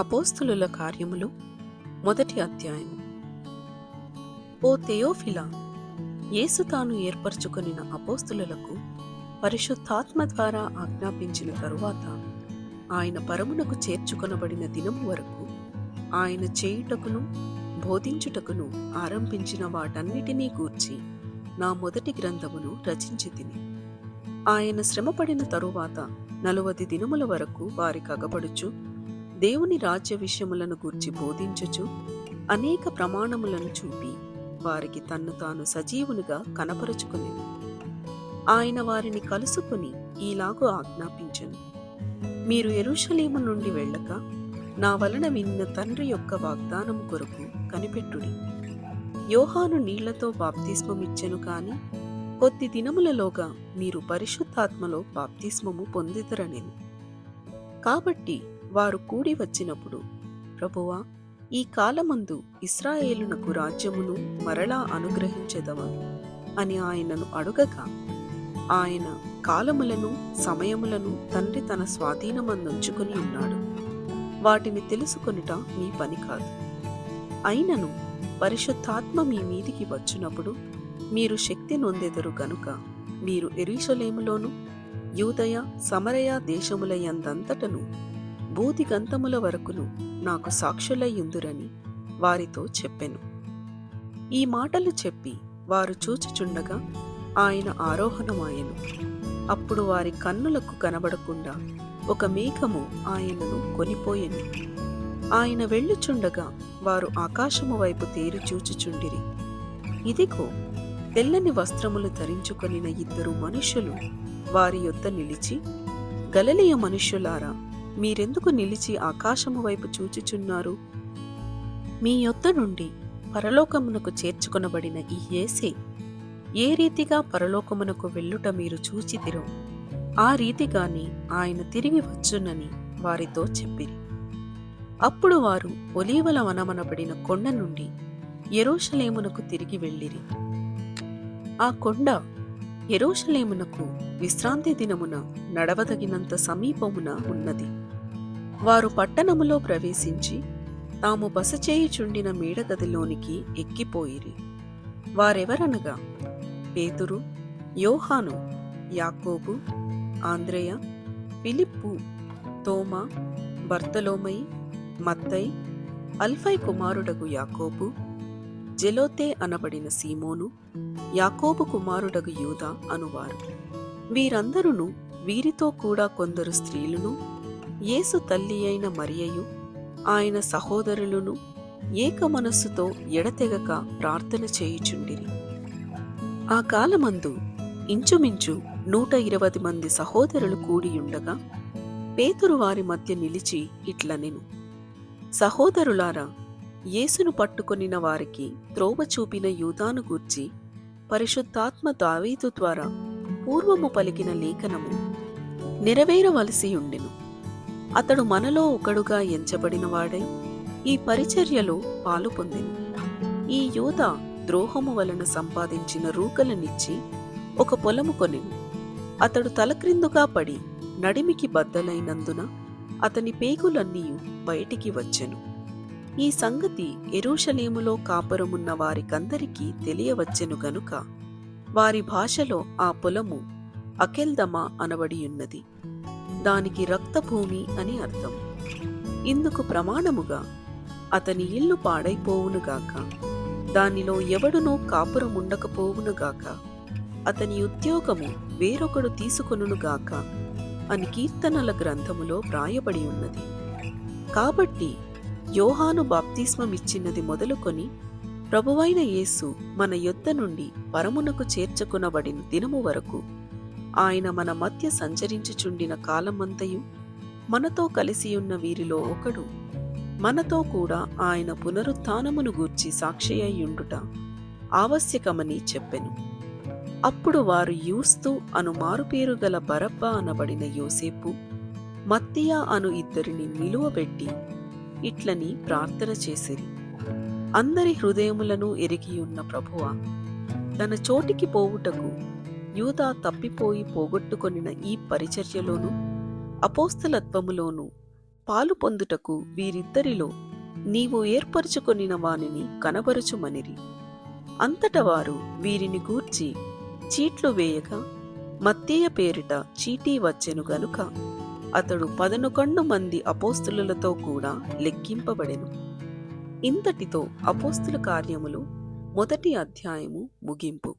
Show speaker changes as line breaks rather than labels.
అపోస్తులుల కార్యములు మొదటి అధ్యాయం ఓ తెయోఫిలా యేసు తాను ఏర్పరచుకొనిన అపోస్తులకు పరిశుద్ధాత్మ ద్వారా ఆజ్ఞాపించిన తరువాత ఆయన పరమునకు చేర్చుకొనబడిన దినము వరకు ఆయన చేయుటకును బోధించుటకును ఆరంభించిన వాటన్నిటినీ గూర్చి నా మొదటి గ్రంథమును రచించి తిని ఆయన శ్రమపడిన తరువాత నలువది దినముల వరకు వారికి అగబడుచు దేవుని రాజ్య విషయములను గూర్చి బోధించుచు అనేక ప్రమాణములను చూపి వారికి తన్ను తాను సజీవునిగా కనపరుచుకుని ఆయన వారిని కలుసుకుని ఈలాగు ఆజ్ఞాపించను. మీరు ఎరుషలేము నుండి వెళ్ళక నా వలన విన్న తండ్రి యొక్క వాగ్దానం కొరకు కనిపెట్టుడి. యోహాను నీళ్ళతో బాప్తిస్మమిచ్చెను కాని కొద్ది దినములలోగా మీరు పరిశుద్ధాత్మలో బాప్తిస్మము పొందిదరనెను. కాబట్టి వారు కూడి వచ్చినప్పుడు ప్రభువా ఈ కాలమందు ఇస్రాయేలునకు రాజ్యమును మరలా అనుగ్రహించెదవా? అని ఆయనను అడుగగా ఆయన కాలములను సమయములను తండ్రి తన స్వాధీనమందుంచుకుని ఉన్నాడు. వాటిని తెలుసుకొనుట మీ పని కాదు. అయినను పరిశుద్ధాత్మ మీ మీదికి వచ్చినప్పుడు మీరు శక్తి నొందెదరు గనుక మీరు ఎరీషలేములోను యూదయ సమరయ దేశములయందంతటను భూతిగంతముల వరకును నాకు సాక్షులయ్యుందురని వారితో చెప్పెను. ఈ మాటలు చెప్పి వారు చూచుచుండగా ఆయన ఆరోహణమాయెను. అప్పుడు వారి కన్నులకు కనబడకుండా ఒక మేఘము ఆయనను కొనిపోయెను. ఆయన వెళ్ళుచుండగా వారు ఆకాశము వైపు తేరు చూచుచుండిరి. ఇదిగో తెల్లని వస్త్రములు ధరించుకొనిన ఇద్దరు మనుషులు వారి యొద్ద నిలిచి గలలియ మనుష్యులారా మీరెందుకు నిలిచి ఆకాశము వైపు చూచుచున్నారు? మీ యొద్ద నుండి పరలోకమునకు చేర్చుకొనబడిన ఈ యేసే ఏ రీతిగా పరలోకమునకు వెళ్ళుట మీరు చూచితిరో ఆ రీతిగాని ఆయన తిరిగి వచ్చునని వారితో చెప్పిరి. అప్పుడు వారు ఒలీవల వనమనబడిన కొండ నుండి ఎరోషలేమునకు తిరిగి వెళ్ళిరి. ఆ కొండ ఎరోషలేమునకు విశ్రాంతి దినమున నడవదగినంత సమీపమున ఉన్నది. వారు పట్టణములో ప్రవేశించి తాము బస చేయుచుండిన మేడగదిలోనికి ఎక్కిపోయిరి. వారెవరనగా? పేతురు యోహాను యాకోబు ఆంద్రేయ ఫిలిప్పు తోమా బర్తలోమై మత్తై అల్ఫై కుమారుడగు యాకోబు జెలోతే అనబడిన సీమోను యాకోబు కుమారుడగు యూద అనువారు. వీరందరును వీరితో కూడా కొందరు స్త్రీలును యేసు తల్లి అయిన మరియయు ఆయన సహోదరులను ఏక మనస్సుతో ఎడతెగక ప్రార్థన చేయుచుండిరి. ఆ కాలమందు ఇంచుమించు నూట ఇరవై మంది సహోదరులు కూడియుండగా పేతురు వారి మధ్య నిలిచి ఇట్లనెను సహోదరులారా యేసును పట్టుకొనిన వారికి త్రోవ చూపిన యూదాను గూర్చి పరిశుద్ధాత్మ దావీదు ద్వారా పూర్వము పలికిన లేఖనము నెరవేరవలసి ఉండెను. అతడు మనలో ఒకడుగా ఎంచబడినవాడై ఈ పరిచర్యలో పాలు పొందెను. ఈ యూద ద్రోహము వలన సంపాదించిన రూకలనిచ్చి ఒక పొలము కొనెను. అతడు తలక్రిందుగా పడి నడిమికి బద్దలైనందున అతని పేగులన్నీ బయటికి వచ్చెను. ఈ సంగతి ఎరూషలేములో కాపురమున్న వారికందరికీ తెలియవచ్చెను గనుక వారి భాషలో ఆ పొలము అకెల్దమా అనబడియున్నది. దానికి రక్తభూమి అని అర్థం. ఇందుకు ప్రమాణముగా అతని ఇల్లు పాడైపోవునుగాక దానిలో ఎవడునూ కాపురముండకపోవునుగాక అతని ఉద్యోగము వేరొకడు తీసుకొనుగాక అని కీర్తనల గ్రంథములో వ్రాయబడి ఉన్నది. కాబట్టి యోహాను బాప్తిస్మమిచ్చినది మొదలుకొని ప్రభువైన యేసు మన యొద్ద నుండి పరమునకు చేర్చుకునబడిన దినము వరకు ఆయన మన మధ్య సంచరించుచుండిన కాలమంతయు మనతో కలిసియున్న వీరిలో ఒకడు. మనతో కూడా ఆయన పునరుత్నమును గూర్చి సాక్షి అయ్యుండుట ఆవశ్యకమని చెప్పెను. అప్పుడు వారు యూస్తు అను మారుపేరు గల బరబ్బ అనబడిన యోసేపు మత్తియా అను ఇద్దరిని నిలువబెట్టి ఇట్లని ప్రార్థన చేసిరి. అందరి హృదయములను ఎరిగియున్న ప్రభువ తన చోటికి పోవుటకు యూదా తప్పిపోయి పోగొట్టుకొనిన ఈ పరిచర్యలోనూ అపోస్తలత్వములోను పాలు పొందుటకు వీరిద్దరిలో నీవు ఏర్పరచుకొనిన వానిని కనబరుచుమనిరి. అంతట వారు వీరిని గూర్చి చీట్లు వేయగా మత్తీయ పేరిట చీటీ వచ్చెను గనుక అతడు పదనొకండు మంది అపోస్తులతో కూడా లెక్కింపబడెను. ఇంతటితో అపోస్తుల కార్యములు మొదటి అధ్యాయము ముగింపు.